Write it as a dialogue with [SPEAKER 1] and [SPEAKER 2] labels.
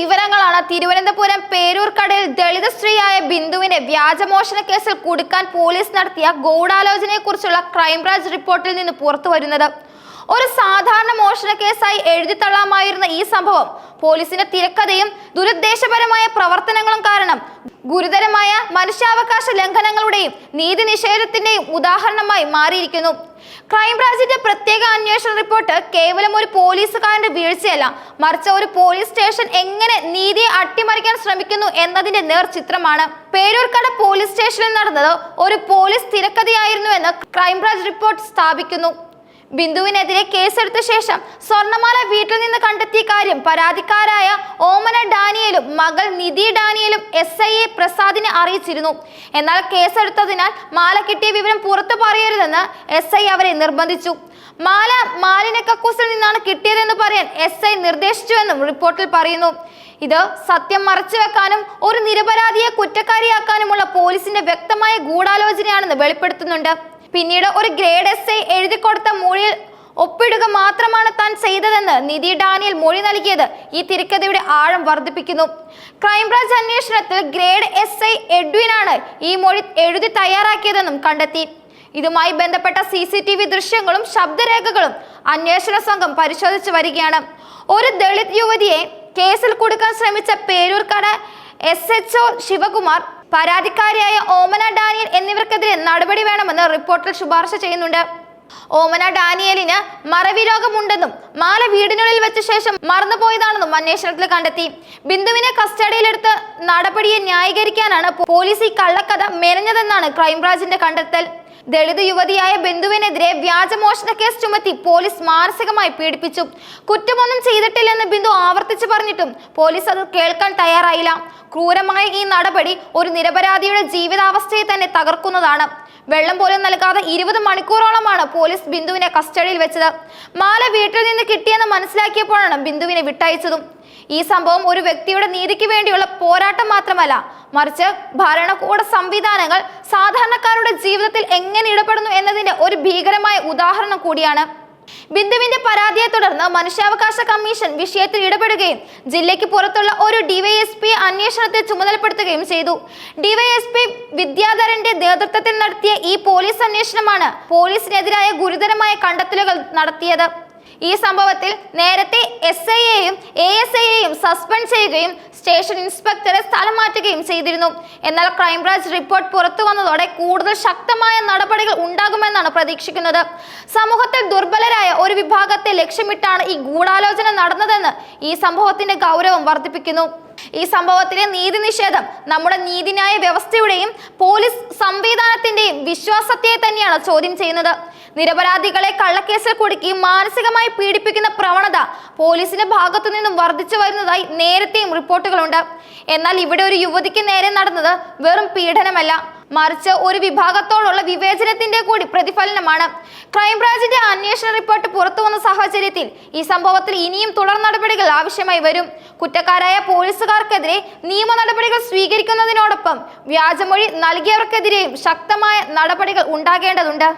[SPEAKER 1] വിവരങ്ങളാണ്. തിരുവനന്തപുരം പേരൂർക്കടയിൽ ദളിത സ്ത്രീയായ ബിന്ദുവിനെ വ്യാജമോഷണ കേസിൽ കുടുക്കാൻ പോലീസ് നടത്തിയ ഗൂഢാലോചനയെക്കുറിച്ചുള്ള ക്രൈംബ്രാഞ്ച് റിപ്പോർട്ടിൽ നിന്ന് പുറത്തു വരുന്നത് ഒരു സാധാരണ മോഷണ കേസായി എഴുതിത്തള്ളാമായിരുന്ന ഈ സംഭവം. പോലീസിന്റെ തിരക്കഥയും ദുരുദ്ദേശപരമായ പ്രവർത്തനങ്ങളും കാരണം ഗുരുതരമായ മനുഷ്യാവകാശ ലംഘനങ്ങളുടെയും നീതി നിഷേധത്തിന്റെയും ഉദാഹരണമായി മാറിയിരിക്കുന്നു. ക്രൈംബ്രാഞ്ചിന്റെ പ്രത്യേക അന്വേഷണ റിപ്പോർട്ട് കേവലം ഒരു പോലീസുകാരന്റെ വീഴ്ചയല്ല. മറിച്ച് ഒരു പോലീസ് സ്റ്റേഷൻ എങ്ങനെ നീതിയെ അട്ടിമറിക്കാൻ ശ്രമിക്കുന്നു എന്നതിന്റെ നേർചിത്രമാണ്. പേരൂർക്കട പോലീസ് സ്റ്റേഷനിൽ നടന്നത് ഒരു പോലീസ് തിരക്കഥയായിരുന്നുവെന്ന് ക്രൈംബ്രാഞ്ച് റിപ്പോർട്ട് സ്ഥാപിക്കുന്നു. ബിന്ദുവിനെതിരെ കേസെടുത്ത ശേഷം സ്വർണമാല വീട്ടിൽ നിന്ന് കണ്ടെത്തിയ കാര്യം പരാതിക്കാരായ ഓമന ഡാനിയലും മകൾ നിധി ഡാനിയലും എസ് ഐ എ പ്രസാദിനെ അറിയിച്ചിരുന്നു. എന്നാൽ കേസെടുത്തതിനാൽ മാല കിട്ടിയ വിവരം പുറത്തു പറയരുതെന്ന് എസ് ഐ അവരെ നിർബന്ധിച്ചു. മാല മാലിന്യ കക്കൂസിൽ നിന്നാണ് കിട്ടിയതെന്ന് പറയാൻ എസ് ഐ നിർദ്ദേശിച്ചുവെന്നും റിപ്പോർട്ടിൽ പറയുന്നു. ഇത് സത്യം മറച്ചുവെക്കാനും ഒരു നിരപരാധിയെ കുറ്റക്കാരിയാക്കാനുമുള്ള പോലീസിന്റെ വ്യക്തമായ ഗൂഢാലോചനയാണെന്ന് വെളിപ്പെടുത്തുന്നുണ്ട്. പിന്നീട് ഒരു ഗ്രേഡ് എസ് ഐ എഴുതി കൊടുത്ത മൊഴിയിൽ ഒപ്പിടുക മാത്രമാണ് താൻ ചെയ്തതെന്ന് നിധി ഡാനിയൽ മൊഴി നൽകിയത്. ഈ തിരക്കഥയുടെ ആഴം വർദ്ധിപ്പിക്കുന്നു. ക്രൈംബ്രാഞ്ച് അന്വേഷണത്തിൽ ഗ്രേഡ് എസ് ഐ എഡ്വിനാണ് ഈ മൊഴി എഴുതി തയ്യാറാക്കിയതെന്നും കണ്ടെത്തി. ഇതുമായി ബന്ധപ്പെട്ട സി സി ടി വി ദൃശ്യങ്ങളും ശബ്ദരേഖകളും അന്വേഷണ സംഘം പരിശോധിച്ചു വരികയാണ്. ഒരു ദളിത് യുവതിയെ കേസിൽ കൊടുക്കാൻ ശ്രമിച്ച Peroorkada S H O Sivakumar പരാതിക്കാരിയായ Omana Daniel എന്നിവർക്കെതിരെ നടപടി വേണമെന്ന് റിപ്പോർട്ടിൽ ശുപാർശ ചെയ്യുന്നുണ്ട്. ഓമന ഡാനിയലിന് മറവി രോഗമുണ്ടെന്നും മാല വീടിനുള്ളിൽ വെച്ച ശേഷം മറന്നുപോയതാണെന്നും അന്വേഷണത്തിൽ കണ്ടെത്തി. ബിന്ദുവിനെ കസ്റ്റഡിയിലെടുത്ത് നടപടിയെ ന്യായീകരിക്കാനാണ് പോലീസ് ഈ കള്ളക്കഥ മെനഞ്ഞതെന്നാണ് ക്രൈംബ്രാഞ്ചിന്റെ കണ്ടെത്തൽ. ദളിത് യുവതിയായ ബിന്ദുവിനെതിരെ വ്യാജമോഷണ കേസ് ചുമത്തി പോലീസ് മാനസികമായി പീഡിപ്പിച്ചു. കുറ്റമൊന്നും ചെയ്തിട്ടില്ലെന്ന് ബിന്ദു ആവർത്തിച്ചു പറഞ്ഞിട്ടും പോലീസ് അത് കേൾക്കാൻ തയ്യാറായില്ല. ക്രൂരമായ ഈ നടപടി ഒരു നിരപരാധിയുടെ ജീവിതാവസ്ഥയെ തന്നെ തകർക്കുന്നതാണ്. വെള്ളം പോലും നൽകാതെ ഇരുപത് മണിക്കൂറോളമാണ് പോലീസ് ബിന്ദുവിനെ കസ്റ്റഡിയിൽ വെച്ചത്. മാല വീട്ടിൽ നിന്ന് കിട്ടിയെന്ന് മനസ്സിലാക്കിയപ്പോഴാണ് ബിന്ദുവിനെ വിട്ടയച്ചതും. ഈ സംഭവം ഒരു വ്യക്തിയുടെ നീതിക്ക് വേണ്ടിയുള്ള പോരാട്ടം മാത്രമല്ല മറിച്ച് ഭരണകൂട സംവിധാനങ്ങൾ സാധാരണക്കാരുടെ ജീവിതത്തിൽ എങ്ങനെ ഇടപെടുന്നു എന്നതിന്റെ ഒരു ഭീകരമായ ഉദാഹരണം കൂടിയാണ്. ബിന്ദുവിന്റെ പരാതിയെ തുടർന്ന് മനുഷ്യാവകാശ കമ്മീഷൻ വിഷയത്തിൽ ഇടപെടുകയും ജില്ലയ്ക്ക് പുറത്തുള്ള ഒരു ഡിവൈഎസ്പി അന്വേഷണത്തിൽ ചുമതലപ്പെടുത്തുകയും ചെയ്തു. ഡിവൈഎസ്പി വിദ്യാധരന്റെ നേതൃത്വത്തിൽ നടത്തിയ ഈ പോലീസ് അന്വേഷണമാണ് പോലീസിനെതിരായ ഗുരുതരമായ കണ്ടെത്തലുകൾ നടത്തിയത്. ഈ സംഭവത്തിൽ നേരത്തെ എസ് ഐ എയും എ എസ് ഐയെയും സസ്പെൻഡ് ചെയ്യുകയും സ്റ്റേഷൻ ഇൻസ്പെക്ടറെ സ്ഥലം മാറ്റുകയും ചെയ്തിരുന്നു. എന്നാൽ ക്രൈംബ്രാഞ്ച് റിപ്പോർട്ട് പുറത്തു വന്നതോടെ കൂടുതൽ ശക്തമായ നടപടികൾ ഉണ്ടാകുമെന്നാണ് പ്രതീക്ഷിക്കുന്നത്. സമൂഹത്തിൽ ദുർബലരായ ഒരു വിഭാഗത്തെ ലക്ഷ്യമിട്ടാണ് ഈ ഗൂഢാലോചന നടന്നതെന്ന് ഈ സംഭവത്തിന്റെ ഗൗരവം വർദ്ധിപ്പിക്കുന്നു. ഈ സംഭവത്തിലെ നീതി നിഷേധം നമ്മുടെ നീതിന്യായ വ്യവസ്ഥയുടെയും പോലീസ് സംവിധാനത്തിന്റെയും വിശ്വാസത്തെ തന്നെയാണ് ചോദ്യം ചെയ്യുന്നത്. നിരപരാധികളെ കള്ളക്കേസിൽ കുടുക്കി മാനസികമായി പീഡിപ്പിക്കുന്ന പ്രവണത പോലീസിന്റെ ഭാഗത്തു നിന്നും വർദ്ധിച്ചു വരുന്നതായി നേരത്തെയും റിപ്പോർട്ടുകളുണ്ട്. എന്നാൽ ഇവിടെ ഒരു യുവതിക്ക് നേരെ നടന്നത് വെറും പീഡനമല്ല. മറിച്ച് ഒരു വിഭാഗത്തോടുള്ള വിവേചനത്തിന്റെ കൂടി പ്രതിഫലനമാണ്. ക്രൈംബ്രാഞ്ചിന്റെ അന്വേഷണ റിപ്പോർട്ട് പുറത്തു വന്ന സാഹചര്യത്തിൽ ഈ സംഭവത്തിൽ ഇനിയും തുടർ നടപടികൾ ആവശ്യമായി വരും. കുറ്റക്കാരായ പോലീസുകാർക്കെതിരെ നിയമ നടപടികൾ സ്വീകരിക്കുന്നതിനോടൊപ്പം വ്യാജമൊഴി നൽകിയവർക്കെതിരെയും ശക്തമായ നടപടികൾ ഉണ്ടാകേണ്ടതുണ്ട്.